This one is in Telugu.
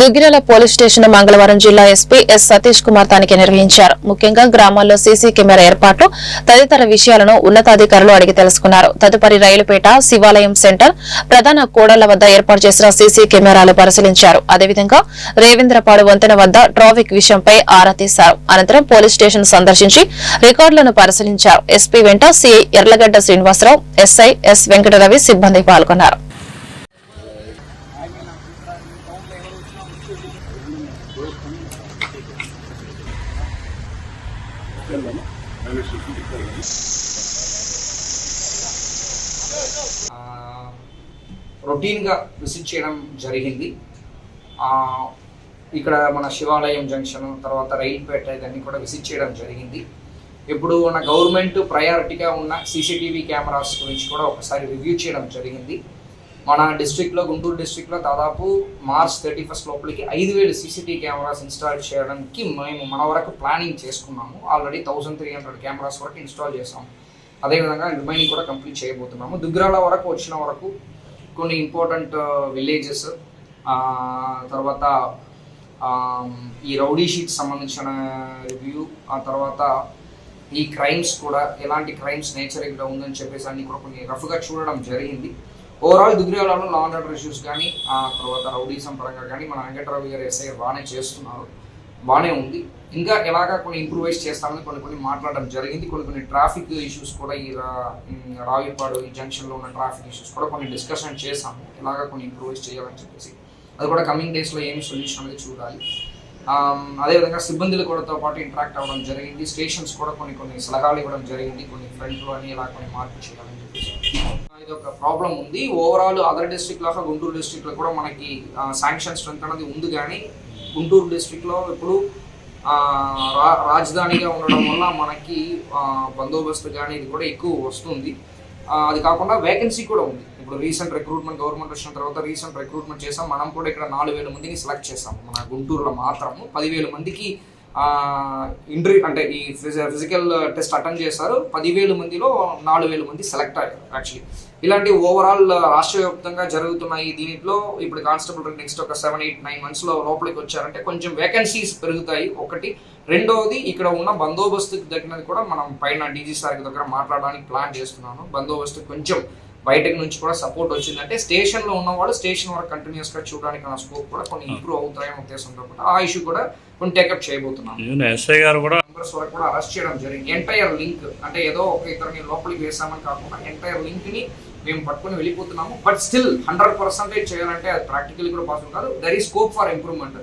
దుగ్గిరాల పోలీస్ స్టేషన్ మంగళవారం జిల్లా ఎస్పీ ఎస్ సతీష్ కుమార్ తనిఖీ నిర్వహించారు. ముఖ్యంగా గ్రామాల్లో సీసీ కెమెరా ఏర్పాటు తదితర విషయాలను ఉన్నతాధికారులు అడిగి తెలుసుకున్నారు. తదుపరి రైలుపేట శివాలయం సెంటర్ ప్రధాన కూడళ్ళ వద్ద ఏర్పాటు చేసిన సీసీ కెమెరాలు పరిశీలించారు. అదేవిధంగా రేవేంద్రపాడు వంతెన వద్ద ట్రాఫిక్ విషయంపై ఆరా తీశారు. అనంతరం పోలీస్ స్టేషన్ సందర్శించి రికార్డులను పరిశీలించారు. ఎస్పీ వెంట CI Yerlagadda Srinivasa Rao SI S Venkataravi సిబ్బంది పాల్గొన్నారు. రొటీన్గా విజిట్ చేయడం జరిగింది. ఇక్కడ మన శివాలయం జంక్షన్ తర్వాత రైల్పేట ఇవన్నీ కూడా విజిట్ చేయడం జరిగింది. ఇప్పుడు మన గవర్నమెంట్ ప్రయారిటీగా ఉన్న సీసీటీవీ కెమెరాస్ గురించి కూడా ఒకసారి రివ్యూ చేయడం జరిగింది. మన డిస్ట్రిక్ట్లో గుంటూరు డిస్ట్రిక్ట్లో దాదాపు మార్చ్ థర్టీ ఫస్ట్ లోపలికి ఐదు వేలు సీసీటీవీ కెమెరాస్ ఇన్స్టాల్ చేయడానికి మేము మన వరకు ప్లానింగ్ చేసుకున్నాము. Already thousand three hundred cameras వరకు ఇన్స్టాల్ చేసాము అదేవిధంగా రిమైనింగ్ కూడా కంప్లీట్ చేయబోతున్నాము. దుగ్రాల వరకు వచ్చిన వరకు కొన్ని ఇంపార్టెంట్ విలేజెస్ తర్వాత ఈ రౌడీ షీట్ సంబంధించిన రివ్యూ ఆ తర్వాత ఈ క్రైమ్స్ కూడా ఎలాంటి క్రైమ్స్ నేచర్ ఇక్కడ ఉందని చెప్పేసి అన్ని కూడా కొన్ని రఫ్గా చూడడం జరిగింది. ఓవరాల్ దుగ్రియాలలో లా అండ్ ఆర్డర్ ఇష్యూస్ కానీ ఆ తర్వాత రౌడీసం పరంగా కానీ మన వెంకటరావు గారు ఎస్ఐ బాగానే చేస్తున్నారు. బాగానే ఉంది. ఇంకా ఎలాగా కొన్ని ఇంప్రూవైజ్ చేస్తామని కొన్ని కొన్ని మాట్లాడడం జరిగింది. కొన్ని కొన్ని ట్రాఫిక్ ఇష్యూస్ కూడా ఈ రావిపాడు ఈ జంక్షన్లో ఉన్న ట్రాఫిక్ ఇష్యూస్ కూడా కొన్ని డిస్కషన్ చేసాము ఎలాగా కొన్ని ఇంప్రూవైజ్ చేయాలని చెప్పేసి. అది కూడా కమింగ్ డేస్లో ఏమి సొల్యూషన్ అనేది చూడాలి. అదేవిధంగా సిబ్బందులు కూడాతో పాటు ఇంటరాక్ట్ అవ్వడం జరిగింది. స్టేషన్స్ కూడా కొన్ని కొన్ని సలహాలు ఇవ్వడం జరిగింది. కొన్ని ఫ్రంట్లు అని ఇలా కొన్ని మార్పు చేయాలని చెప్పేసి. ఇది ఒక ప్రాబ్లం ఉంది. ఓవరాల్ అదర్ డిస్ట్రిక్ట్ లాగా గుంటూరు డిస్ట్రిక్ట్లో కూడా మనకి శాంక్షన్ స్ట్రెంత్ అనేది ఉంది కానీ గుంటూరు డిస్ట్రిక్ట్లో ఇప్పుడు రా రాజధానిగా ఉండడం వల్ల మనకి బందోబస్తు కానీ ఇది కూడా ఎక్కువ వస్తుంది. అది కాకుండా వేకెన్సీ కూడా ఉంది. ఇప్పుడు రీసెంట్ రిక్రూట్మెంట్ గవర్నమెంట్ వచ్చిన తర్వాత రీసెంట్ రిక్రూట్మెంట్ చేసాం. మనం కూడా ఇక్కడ నాలుగు వేల మందిని సెలెక్ట్ చేసాం. మన గుంటూరులో మాత్రము. పదివేల మందికి ఇంటర్వ్యూ అంటే ఈ ఫిజికల్ టెస్ట్ అటెండ్ చేశారు. పదివేల మందిలో నాలుగు వేల మంది సెలెక్ట్ అయ్యారు యాక్చువల్లీ ఇలాంటి ఓవరాల్ రాష్ట్ర వ్యాప్తంగా జరుగుతున్న ఈ దీంట్లో. ఇప్పుడు కానిస్టేబుల్ నెక్స్ట్ ఒక సెవెన్ ఎయిట్ నైన్ మంత్స్లో లోపలికి వచ్చారంటే కొంచెం వేకెన్సీస్ పెరుగుతాయి ఒకటి. రెండవది ఇక్కడ ఉన్న బందోబస్తుకి తగినది కూడా మనం పైన డీజీ సార్ దగ్గర మాట్లాడడానికి ప్లాన్ చేస్తున్నాను. బందోబస్తు కొంచెం బయటకు నుంచి కూడా సపోర్ట్ వచ్చిందంటే స్టేషన్లో ఉన్నవాళ్ళు స్టేషన్ వరకు కంటిన్యూస్గా చూడడానికి నా స్కోప్ కూడా కొన్ని ఇంప్రూవ్ అవుతాయనే ఉద్దేశంతో కూడా ఆ ఇష్యూ కూడా కొన్ని టేకప్ చేయబోతున్నాను ఈవెన్ ఎస్ఐ గారు కూడా మెంబర్స్ వరకు కూడా అరెస్ట్ చేయడం జరిగింది. ఎంటైర్ లింక్ అంటే ఏదో ఒక ఇద్దరిని లోపలికి వేసామని కాకుండా ఎంటైర్ లింక్ని మేము పట్టుకొని వెళ్ళిపోతున్నాము. బట్ స్టిల్ హండ్రెడ్ పర్సెంటేజ్ చేయాలంటే అది ప్రాక్టికల్ కూడా పాసిబుల్ కాదు. దర్ ఈ స్కోప్ ఫర్ ఇంప్రూవ్మెంట్